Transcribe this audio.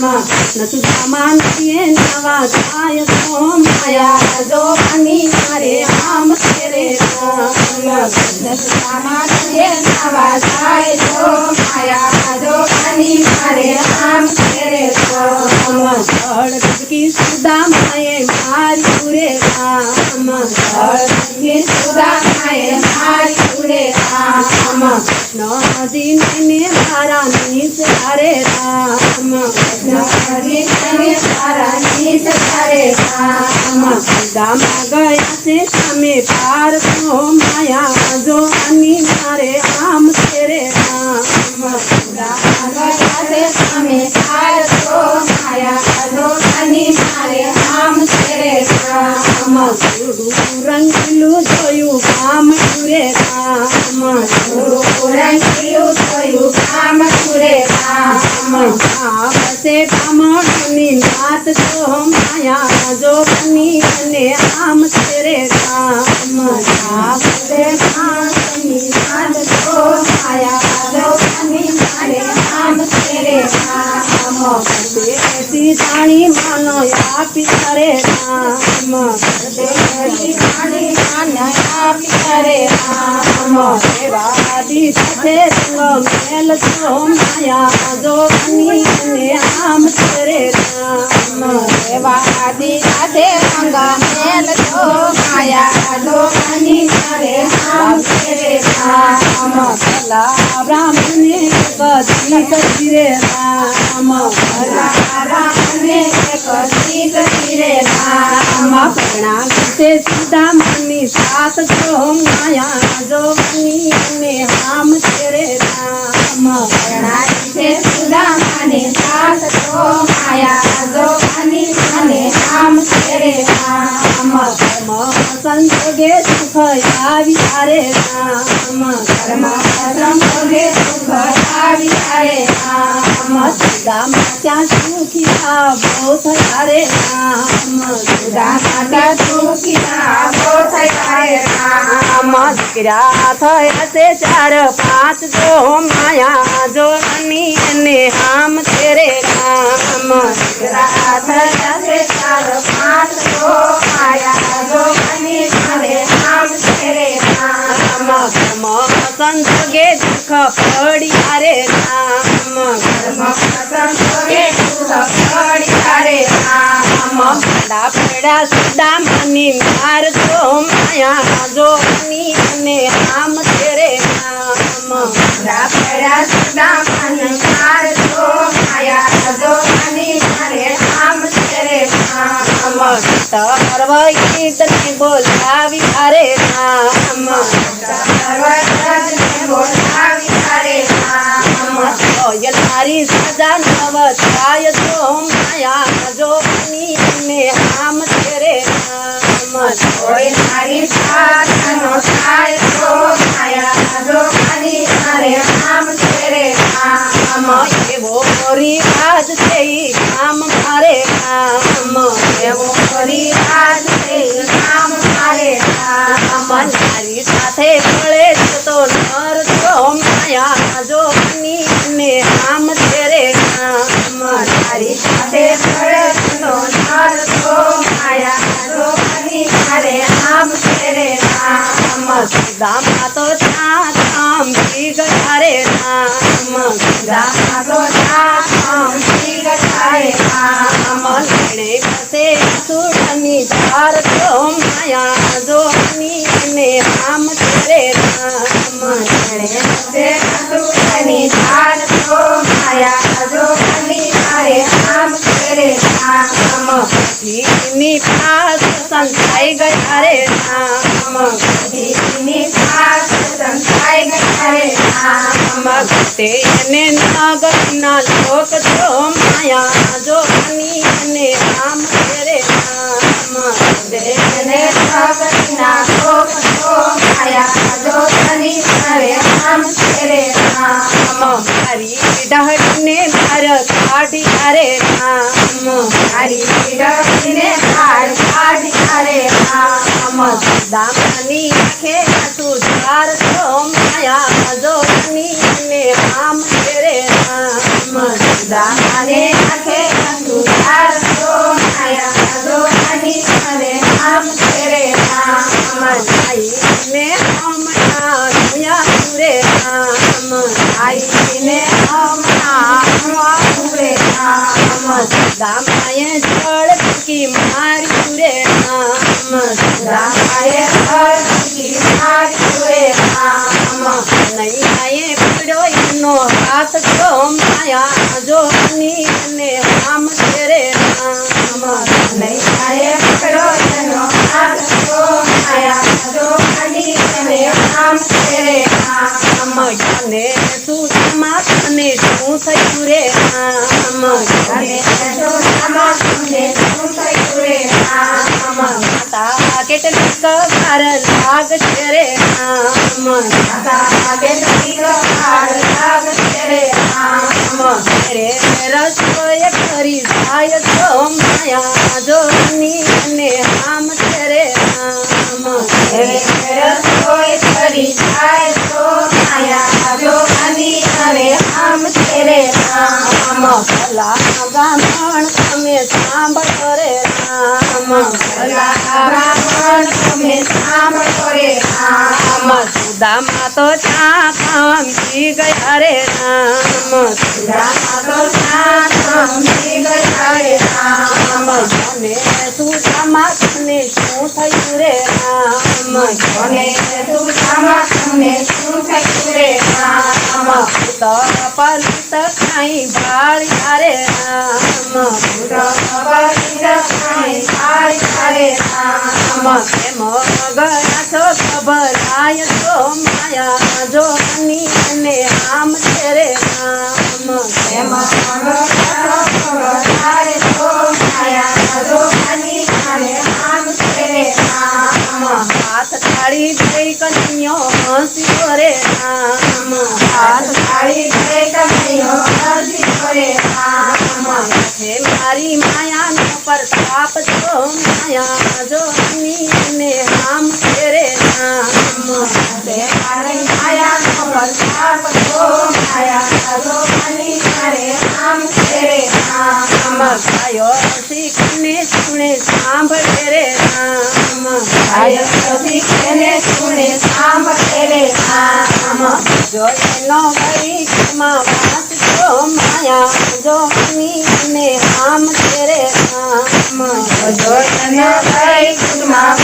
नाम, न तुझा मानतीये नवा काय तो माया, जो मनी मारे आम तेरे नाम। न तुझा मानतीये नवा काय तो माया, जो आम तेरे नाम। और की सुदा माये मारी पूरे नाम और की सुदा नौ दिन रानी से हरे राम। हरे रानी से हरे राम। दामा गया से हमें पार को माया, जो हनी मारे राम तेरे राम રામ સુરે રામ. રામ સે પામણની નાત તો માયા જો બની અને આમ लो मेल जो माया जो बनी आम तेरे नाम देवा दिया देवांगा मेल जो माया जो बनी तेरे नाम तेरे नाम भला ब्राह्मण कथी कथी रे नाम भला ब्राह्मण कथी कथी रे नाम प्रणाम છે સુદામની સાત જો માયા જોગની અને આમ છે રે રામ. છે સુદામાની સાત જો रामाच्या सुखिया बोथ सारे राम रामाच्या सुखिया सारे राम चार पाँच जो माया जो रनी ने हम तेरे राम दिकरा चार पाँच जो माया जो रनी ने हम तेरे राम कम संजोगे दुख पड़ी પડા પડા સુદામાની માર જો માયા જોવાની અને આમ તેરે રામ રાપડા સુદામાની માર તો માયા જોવાની મારે આમ તેરે રામ સર્વ તને બોલાવી અરે રામ સર્વજ્ઞને બોલાવી તારે રામ કોયલ મારી સદા નવ થાય જો માયા એવો રિવાજ છે ઈ કામ મારે રામ એવો કરી આજ તે રામ મારે રામ મારી સાથે મળે છે તો નર તો માયા જોવાની અને આમ તેરે રામ તારી સાથે ભરતનો નર તો માયા જોવાની મારે આમ તેરે રામ દામા તો ચામ પી ગયા રે રામ રામ તો રામ તેને નાગરના લોક જો માયા જો કની અને રામ રે રામ. તેને નાગરના લોક જો માયા જો કની રે રામ રે રામ. હરી ડહને માર કાઢી રે રામ. હરી ડહને राम तेरे राम। दाने आखे अंधकार, दो माया, दो हरि हरे राम तेरे राम। आई ने हम नाया पूरे राम। आई ने हम नाम पूरे राम। दामाये जड़ की मारी રાત જો માયા જોની ને રામ તેરે રામ નૈયાએ કરો જનો રાત જો માયા જોની ને રામ તેરે રામ જાને તું સમાતને શું થયું રે રામ હાર લાગશે રે રામ. રે રસોય કરી જાય તો માયા જોની અને રામ છે રે રામ રસોય કરી જાય તો માયા જોની અને રામ છે રે રામ. ભલા સુદામા તો ચા કામથી ગયા રે રામ. રામ તો સાંભળી ગયા રે રામ. पलित खाई भाड़ हरे राम। गया छो खबर आय तो माया, जो हनी ने आम तेरे नाम। प्रेम गया खबर आय तो माया, जो हनी ने आम तेरे नाम। हाथ थाड़ी दे कन्यो हँसी रे नाम। पाप तो माया जो में राम तेरे नाम माया तो पाप तो माया जो में राम तेरे नाम आयो सीखने सुने सांभ तेरे नाम आयो सीखने सुने सांभ तेरे नाम जो नौ गई माँ Lord, and I like to my